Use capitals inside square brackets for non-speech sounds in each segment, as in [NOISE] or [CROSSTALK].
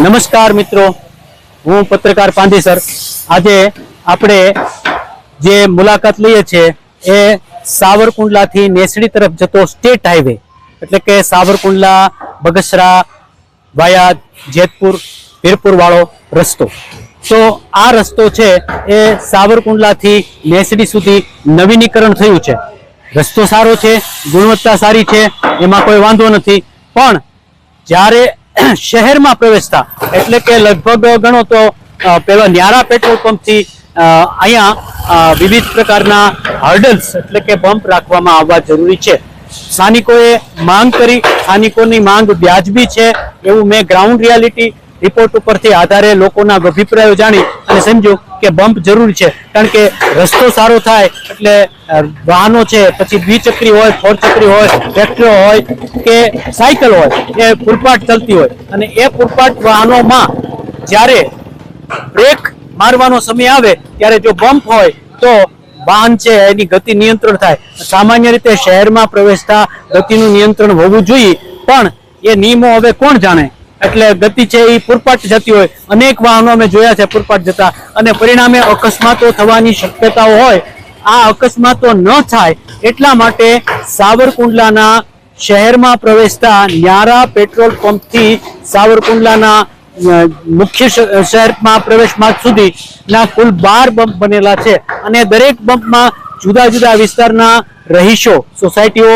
નમસ્કાર મિત્રો. હું પત્રકાર પાંધેસર આજે આપણે જે મુલાકાત લઈએ છીએ એ સાવરકુંડલાથી નેસડી તરફ જતો સ્ટેટ હાઈવે. એટલે કે સાવરકુંડલા, બગસરા વાયા જેતપુર, વીરપુર વાળો રસ્તો. તો આ રસ્તો છે એ સાવરકુંડલાથી નેસડી સુધી નવીનીકરણ થયું છે. રસ્તો સારો છે, ગુણવત્તા સારી છે, એમાં કોઈ વાંધો નથી. પણ જ્યારે [COUGHS] શહેરમાં પ્રવેશતા. એટલે કે લગભગ ગણો તો પેલા ન્યારા પેટ્રોલ પંપથી અહીંયા વિવિધ પ્રકારના હર્ડલ્સ એટલે કે બમ્પ રાખવામાં આવવા જરૂરી છે. સ્થાનિકોએ માંગ કરી, સ્થાનિકોની માંગ વ્યાજબી છે એવું મેં ગ્રાઉન્ડ રિયાલિટી રિપોર્ટ ઉપરથી આધારે લોકોના અભિપ્રાયો જાણી અને સમજ્યું કે બમ્પ જરૂરી છે. કારણ કે રસ્તો સારો થાય એટલે વાહનો છે, પછી દ્વિચક્રી હોય ફોર ચક્રી હોય, ટ્રેક્ટરો હોય, કે સાયકલ હોય, એ ફૂટપાટ ચાલતી હોય. અને એ ફૂટપાટ વાહનોમાં જ્યારે બ્રેક મારવાનો સમય આવે, ત્યારે જો બમ્પ હોય, તો વાહન છે, એની ગતિ નિયંત્રણ થાય. સામાન્ય રીતે શહેરમાં પ્રવેશતા ગતિનું નિયંત્રણ હોવું જોઈએ, પણ એ નિયમો હવે કોણ જાણે? એટલે ગતિ છે એ પૂરપાટ જતી હોય. અનેક વાહનો અમે જોયા છે પૂરપાટ જતા. અને પરિણામે અકસ્માતો થવાની શક્યતાઓ હોય. આ અકસ્માતો ન થાય એટલા માટે સાવરકુંડલાના શહેરમાં પ્રવેશતા ન્યારા પેટ્રોલ પંપથી સાવરકુંડલાના મુખ્ય શહેરમાં પ્રવેશ માર્ગ સુધીના કુલ બાર બમ્પ બનેલા છે. અને દરેક બમ્પમાં જુદા જુદા વિસ્તારના રહીશો, સોસાયટીઓ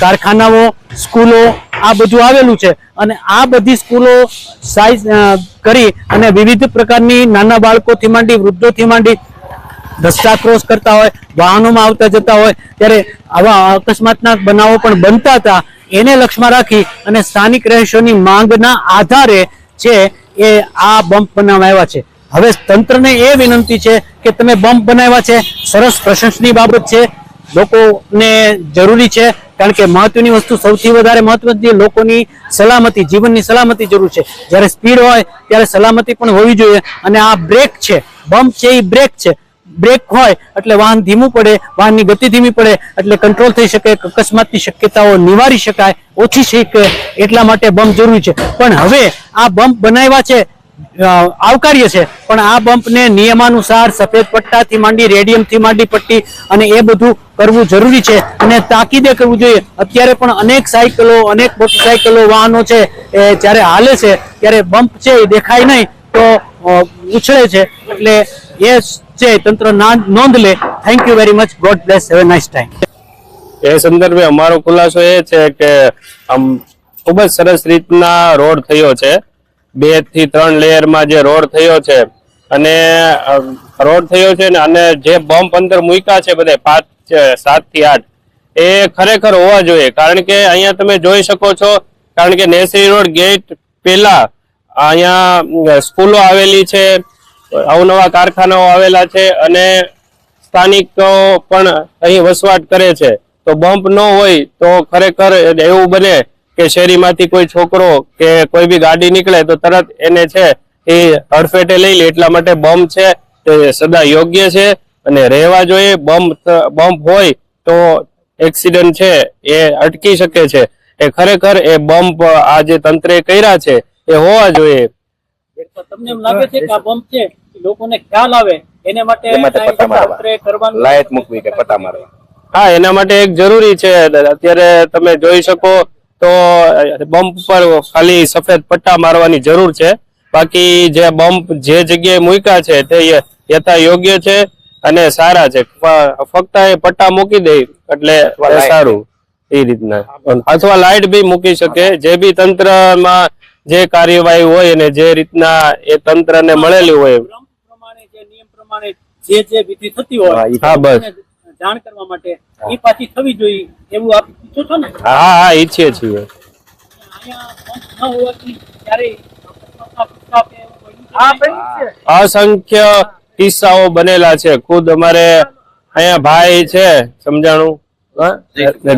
કારખાનાઓ, સ્કૂલો, આ બધું આવેલું છે. અને આ બધી સ્કૂલો સાઈઝ કરી અને વિવિધ પ્રકારની નાના બાળકોથી માંડી, વૃદ્ધોથી માંડી રસ્તા ક્રોસ કરતા હોય, વાહનોમાં આવતા જતા હોય, ત્યારે આવા અકસ્માતના બનાવો પણ બનતા હતા. એને લક્ષ્યમાં રાખી અને સ્થાનિક રહેશોની માંગના આધારે છે એ આ બમ્પ બનાવાયા છે. હવે તંત્રને એ વિનંતી છે કે તમે બમ્પ બનાવ્યા છે. સરસ પ્રશંસની બાબત છે. લોકોને જરૂરી છે, કારણ કે મહત્વની વસ્તુ સૌથી વધારે મહત્વની લોકોની સલામતી, જીવનની સલામતી જરૂર છે. જ્યારે સ્પીડ હોય, ત્યારે સલામતી પણ હોવી જોઈએ. અને આ બ્રેક છે, બમ્પ છે, એ બ્રેક છે. બ્રેક હોય, એટલે વાહન ધીમું પડે, વાહનની ગતિ ધીમી પડે, એટલે કંટ્રોલ થઈ શકે, અકસ્માતની શક્યતાઓ નિવારી શકાય, ઓછી શકે એટલા માટે બમ્પ જરૂરી છે. પણ હવે આ બમ્પ બનાવ્યા છે આવકાર્ય છે. પણ આ બમ્પને નિયમાનુસાર સફેદ પટ્ટાથી માંડી, રેડિયમથી માંડી પટ્ટી અને એ બધું કરવું જરૂરી છે. અને તાકીદે કરવું જોઈએ. અત્યારે પણ અનેક સાયકલો, અનેક મોટરસાયકલો, વાહનો છે, એ જ્યારે હાલે છે, ત્યારે બમ્પ છે એ દેખાય નહીં, તો ઉછળે છે. એટલે એ છે તંત્ર નોંધ લે. Thank you very much God bless have nice time એ સંદર્ભે અમારો ખુલાસો એ છે કે ખૂબ જ સરસ રીતના રોડ થયો છે. બેથી ત્રણ લેયરમાં જે રોડ થયો છે અને રોડ થયો છે ને અને જે બમ્પ અંદર મૂક્યા છે બધે પાંચ સાતથી આઠ, એ ખરેખર હોવા જોઈએ. કારણ કે અહીંયા તમે જોઈ શકો છો, કારણ કે નેસરી રોડ ગેટ પેલા અહીંયા સ્કૂલો આવેલી છે, અવનવા કારખાનાઓ આવેલા છે અને સ્થાનિકો પણ અહીં વસવાટ કરે છે. તો બમ્પ ન હોય તો ખરેખર એવું બને કે શેરીમાંથી કોઈ છોકરો કે કોઈ બી ગાડી નીકળે તો તરત એને છે એ હડફેટે લઈ લે. એટલા માટે બમ્પ છે તે સદા યોગ્ય છે અને રહેવા જોઈએ. બમ્પ બમ્પ હોય તો એક્સિડન્ટ છે એ અટકી શકે છે. એ ખરેખર એ બમ્પ આ જે તંત્રે કર્યા છે એ હોવા જોઈએ. તમને એમ લાગે છે કે આ બમ્પ છે લોકોને ખ્યાલ આવે એને માટે એ માટે પટ્ટા મારવા. તંત્રે કરવાનું લાયત મૂકવી કે પટ્ટા મારવા. હા એના માટે એક જરૂરી છે. અત્યારે તમે જોઈ શકો તો બમ્પ પર ખાલી સફેદ પટ્ટા મારવાની જરૂર છે. બાકી જે બમ્પ જે જગ્યાએ મૂક્યા છે તે યથા યોગ્ય છે અને સારા છે. ફક્ત એ પટ્ટા મૂકી દે એટલે સારું એ રીતના. અથવા લાઇટ બી મૂકી શકે. જે બી તંત્રમાં જે કાર્યવાહી હોય અને જે રીતના એ તંત્રને મળેલી હોય. જે નિયમ પ્રમાણે જે જે વિધિ થતી હોય હા, બસ. જાણ કરવા માટે એ પાછી થવી જોઈએ એવું આપ છો ને. હા હા ઈચ્છીએ છીએ? અસંખ્ય કિસ્સાઓ બનેલા છે. ખુદ અમારે અહીંયા ભાઈ છે સમજાણું?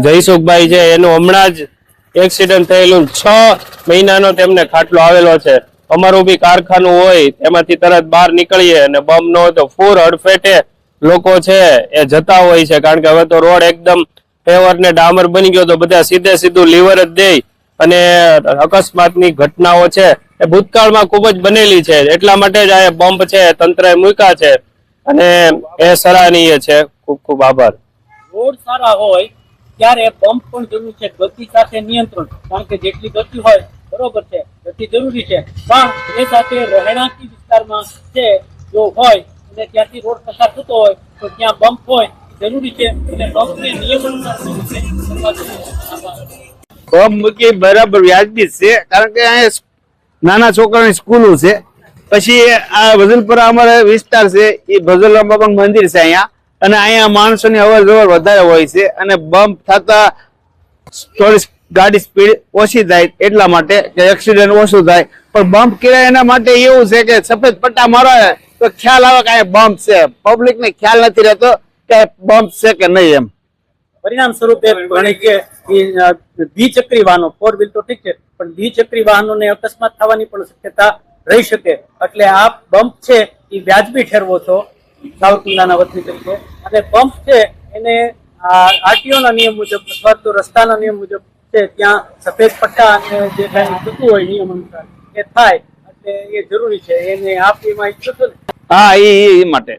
જયસુખભાઈ છે એનું હમણાં જ એક્સિડન્ટ થયેલું. છ મહિનાનો તેમને ખાટલો આવેલો છે. અમારું બી કારખાનું હોય એમાંથી તરત બહાર નીકળીએ અને બમ ન હોય તો ફૂર હડફેટે લોકો છે એ જતા હોય છે. કારણ કે હવે તો રોડ એકદમ પેવર ને ડામર બની ગયો તો બધા સીધે સીધું લીવર જ દે. અને અકસ્માતની ઘટનાઓ છે એ ભૂતકાળમાં ખૂબ જ બનેલી છે. એટલા માટે જ આ બમ્પ છે, તંત્રએ મૂક્યા છે. અને એ સરાહનીય છે. ખૂબ ખૂબ આભાર. રોડ સારા હોય, ત્યારે બોમ્બ પણ જરૂરી છે. ગતિ સાથે નિયંત્રણ, કારણ કે જેટલી ગતિ હોય, બરોબર છે, ગતિ જરૂરી છે. પણ એ સાથે રહેણાંકી વિસ્તારમાં છે, જો હોય, અને ત્યાંથી રોડ પસાર થતો હોય, તો ત્યાં બમ્પ હોય એ જરૂરી છે અને બમ્પને નિયમન ફોર્મ મૂકી બરાબર વ્યાજબી છે. કારણ કે અહીંયા નાના છોકરાની સ્કૂલો છે. પછી આ ભજલપુરા અમારે વિસ્તાર છે. એ ભજલરામ પણ મંદિર છે અહીંયા. અને અહીંયા માણસોની અવર જવર વધારે હોય છે. અને બમ્પ થતા થોડી ગાડી સ્પીડ ઓછી થાય એટલા માટે કે એક્સિડન્ટ ઓછું થાય. પણ બમ્પ કર્યા એના માટે એવું છે કે સફેદ પટ્ટા મારો તો ખ્યાલ આવે કે અહીંયા બમ્પ છે. પબ્લિકને ખ્યાલ નથી રહેતો. કે બમ્પ છે કે નહીં એમ? પરિણામ સ્વરૂપે ઘણી કે દ્વિચક્રી વાહનો ફોર વ્હીલ તો ઠીક છે પણ દ્વિચક્રી વાહનોને અકસ્માત થવાની પણ શક્યતા રહી શકે. એટલે આ બમ્પ છે એ વ્યાજબી ઠેરવો છો સાવરકુંડલાના વતની તરીકે. અને બમ્પ છે એને આરટીઓના નિયમ મુજબ અથવા તો રસ્તાના નિયમ મુજબ છે ત્યાં સફેદ પટ્ટા અને જે કાંઈ થતું હોય નિયમ અનુસાર એ થાય. એટલે એ જરૂરી છે એને આપ એમાં ઈચ્છો છો ને? હા એ એ માટે.